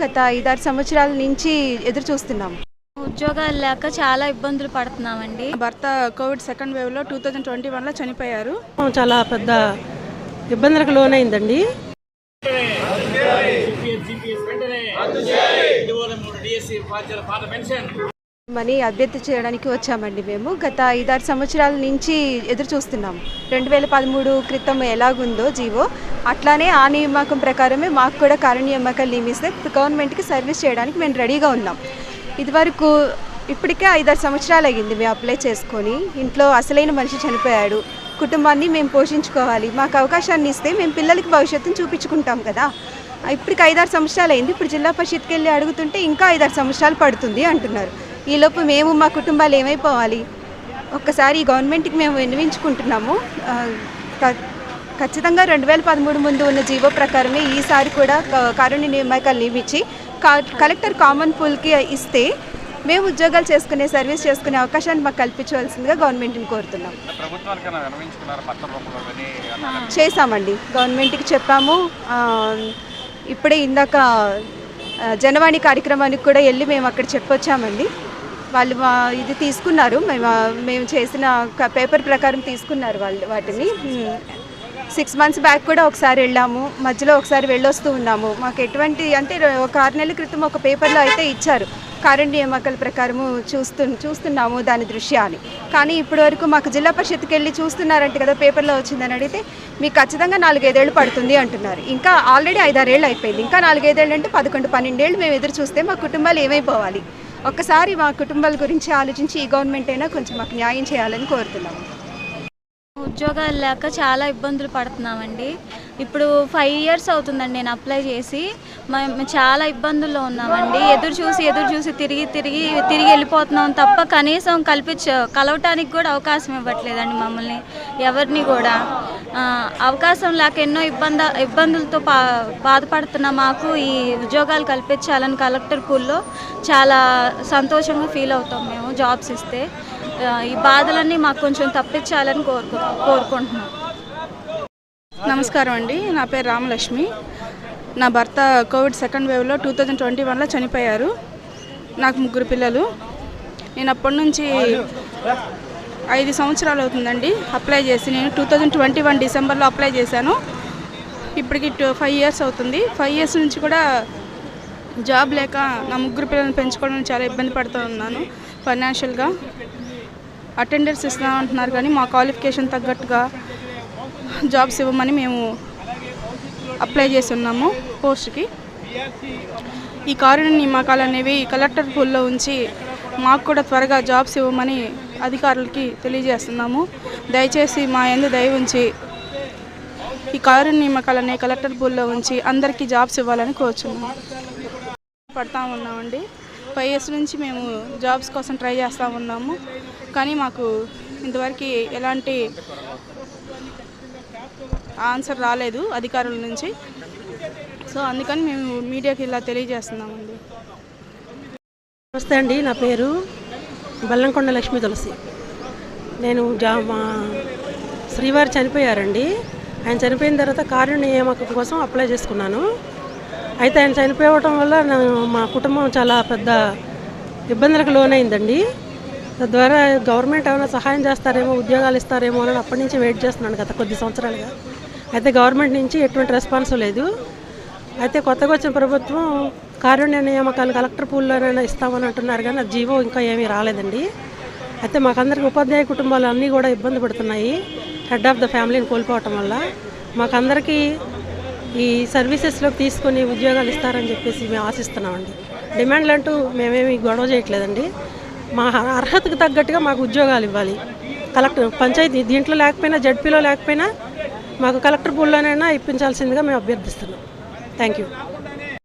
గత ఐదారు సంవత్సరాల నుంచి ఎదురు చూస్తున్నాం ఉద్యోగాలు లేక చాలా ఇబ్బందులు పడుతున్నామండి. భర్త కోవిడ్ సెకండ్ వేవ్లో టూ థౌజండ్ ట్వంటీ వన్లో చనిపోయారు. చాలా పెద్ద ఇబ్బందులకు లోనైందండి. మనీ అభ్యర్థి చేయడానికి వచ్చామండి మేము. గత ఐదారు సంవత్సరాల నుంచి ఎదురు చూస్తున్నాం రెండు వేల పదమూడు క్రితం ఎలాగుందో జీవో. అట్లానే ఆ నియామకం ప్రకారమే మాకు కూడా కారు నియామకాలు నియమిస్తే గవర్నమెంట్కి సర్వీస్ చేయడానికి మేము రెడీగా ఉన్నాం. ఇదివరకు ఇప్పటికే ఐదారు సంవత్సరాలు అయ్యింది మేము అప్లై చేసుకొని ఇంట్లో అసలైన మనిషి చనిపోయాడు కుటుంబాన్ని మేము పోషించుకోవాలి మాకు అవకాశాన్ని ఇస్తే మేము పిల్లలకి భవిష్యత్తును చూపించుకుంటాం కదా. ఇప్పటికి ఐదారు సంవత్సరాలు అయింది ఇప్పుడు జిల్లా పరిషత్కి వెళ్ళి అడుగుతుంటే ఇంకా ఐదారు సంవత్సరాలు పడుతుంది అంటున్నారు. ఈలోపు మేము మా కుటుంబాలు ఏమైపోవాలి? ఒక్కసారి ఈ గవర్నమెంట్కి మేము విన్నవించుకుంటున్నాము. ఖచ్చితంగా రెండు వేల పదమూడు ముందు ఉన్న జీవో ప్రకారమే ఈసారి కూడా కారుణ్య నియామకాలు నియమించి కా- కలెక్టర్ కామన్ పూల్కి ఇస్తే మేము ఉద్యోగాలు చేసుకునే సర్వీస్ చేసుకునే అవకాశాన్ని మాకు కల్పించవలసిందిగా గవర్నమెంట్ని కోరుతున్నాం. చేశామండి. గవర్నమెంట్కి చెప్పాము. ఇప్పుడే ఇందాక జనవాణి కార్యక్రమానికి కూడా వెళ్ళి మేము అక్కడ చెప్పొచ్చామండి. వాళ్ళు మా ఇది తీసుకున్నారు. మేము మేము చేసిన పేపర్ ప్రకారం తీసుకున్నారు వాళ్ళు వాటిని. సిక్స్ మంత్స్ బ్యాక్ కూడా ఒకసారి వెళ్ళాము. మధ్యలో ఒకసారి వెళ్ళొస్తూ ఉన్నాము. మాకు ఎటువంటి అంటే ఒక ఆరు నెలల క్రితం ఒక పేపర్లో అయితే ఇచ్చారు. కరెంట్ నియామకాల ప్రకారము చూస్తు చూస్తున్నాము దాని దృశ్యాన్ని. కానీ ఇప్పటి వరకు మాకు జిల్లా పరిషత్కి వెళ్ళి చూస్తున్నారంటే కదా పేపర్లో వచ్చిందని అడిగితే మీకు ఖచ్చితంగా నాలుగైదేళ్ళు పడుతుంది అంటున్నారు. ఇంకా ఆల్రెడీ ఐదారేళ్ళు అయిపోయింది. ఇంకా నాలుగైదేళ్ళు అంటే పదకొండు పన్నెండేళ్ళు మేము ఎదురు చూస్తే మా కుటుంబాలు ఏమైపోవాలి? ఒక్కసారి మా కుటుంబాల గురించి ఆలోచించి ఈ గవర్నమెంట్ అయినా కొంచెం మాకు న్యాయం చేయాలని కోరుతున్నాము. ఉద్యోగాలు లేక చాలా ఇబ్బందులు పడుతున్నామండి. ఇప్పుడు ఫైవ్ ఇయర్స్ అవుతుందండి నేను అప్లై చేసి. మేము చాలా ఇబ్బందుల్లో ఉన్నామండి. ఎదురు చూసి ఎదురు చూసి తిరిగి తిరిగి తిరిగి వెళ్ళిపోతున్నాం తప్ప కనీసం కల్పించ కలవటానికి కూడా అవకాశం ఇవ్వట్లేదండి మమ్మల్ని ఎవరిని కూడా. అవకాశం లేక ఎన్నో ఇబ్బంద ఇబ్బందులతో పా బాధపడుతున్న మాకు ఈ ఉద్యోగాలు కల్పించాలని కలెక్టర్ పూల్లో చాలా సంతోషంగా ఫీల్ అవుతాం మేము జాబ్స్ ఇస్తే. ఈ బాధలన్నీ మాకు కొంచెం తప్పించాలని కోరుకు కోరుకుంటున్నాం. నమస్కారం అండి. నా పేరు రామలక్ష్మి. నా భర్త కోవిడ్ సెకండ్ వేవ్లో టూ థౌజండ్ ట్వంటీ వన్లో చనిపోయారు. నాకు ముగ్గురు పిల్లలు. నేను అప్పటి నుంచి ఐదు సంవత్సరాలు అవుతుందండి. అప్లై చేసి నేను టూ థౌజండ్ ట్వంటీ వన్ డిసెంబర్లో అప్లై చేశాను. ఇప్పటికి టూ ఫైవ్ ఇయర్స్ అవుతుంది. ఫైవ్ ఇయర్స్ నుంచి కూడా జాబ్ లేక నా ముగ్గురు పిల్లల్ని పెంచుకోవడం చాలా ఇబ్బంది పడుతూ ఉన్నాను ఫైనాన్షియల్గా. అటెండెన్స్ ఇస్తా అంటున్నారు కానీ మా క్వాలిఫికేషన్ తగ్గట్టుగా జాబ్స్ ఇవ్వమని మేము అప్లై చేసి ఉన్నాము పోస్ట్కి. ఈ కారుణ్య నియామకాలు అనేవి కలెక్టర్ పూల్లో ఉంచి మాకు కూడా త్వరగా జాబ్స్ ఇవ్వమని అధికారులకి తెలియజేస్తున్నాము. దయచేసి మా ఎందు దయ ఉంచి ఈ కారుణ్య నియామకాలు కలెక్టర్ పూల్లో ఉంచి అందరికీ జాబ్స్ ఇవ్వాలని కోరుచున్నాము. పడతా ఉన్నామండి. ఫైవ్ ఇయర్స్ నుంచి మేము జాబ్స్ కోసం ట్రై చేస్తూ ఉన్నాము. కానీ మాకు ఇంతవరకు ఎలాంటి ఆన్సర్ రాలేదు అధికారుల నుంచి. సో అందుకని మేము మీడియాకి ఇలా తెలియజేస్తున్నామండి. నమస్తే అండి నా పేరు బల్లంకొండ లక్ష్మీ తులసి. నేను జా మా శ్రీవారు చనిపోయారండి. ఆయన చనిపోయిన తర్వాత కారుణ్య నియామకం కోసం అప్లై చేసుకున్నాను. అయితే ఆయన చనిపోవటం వల్ల మా కుటుంబం చాలా పెద్ద ఇబ్బందులకు లోనైందండి. తద్వారా గవర్నమెంట్ ఏమైనా సహాయం చేస్తారేమో ఉద్యోగాలు ఇస్తారేమో అని అప్పటి నుంచి వెయిట్ చేస్తున్నాను గత కొద్ది సంవత్సరాలుగా. అయితే గవర్నమెంట్ నుంచి ఎటువంటి రెస్పాన్స్ లేదు. అయితే కొత్తగా వచ్చిన ప్రభుత్వం కారుణ్య నియామకాలు కలెక్టర్ పూల్లోనైనా ఇస్తామని అంటున్నారు కానీ అది జీవో ఇంకా ఏమీ రాలేదండి. అయితే మాకందరికి ఉపాధ్యాయ కుటుంబాలు అన్నీ కూడా ఇబ్బంది పడుతున్నాయి. హెడ్ ఆఫ్ ద ఫ్యామిలీని కోల్పోవటం వల్ల మాకందరికీ ఈ సర్వీసెస్లోకి తీసుకొని ఉద్యోగాలు ఇస్తారని చెప్పేసి మేము ఆశిస్తున్నామండి. డిమాండ్లు అంటూ మేమేమి గొడవ చేయట్లేదండి. మా అర్హతకు తగ్గట్టుగా మాకు ఉద్యోగాలు ఇవ్వాలి. కలెక్టర్ పంచాయతీ దీంట్లో లేకపోయినా జడ్పీలో లేకపోయినా మాకు కలెక్టర్ బోర్డులోనైనా ఇప్పించాల్సిందిగా మేము అభ్యర్థిస్తున్నాం. Thank you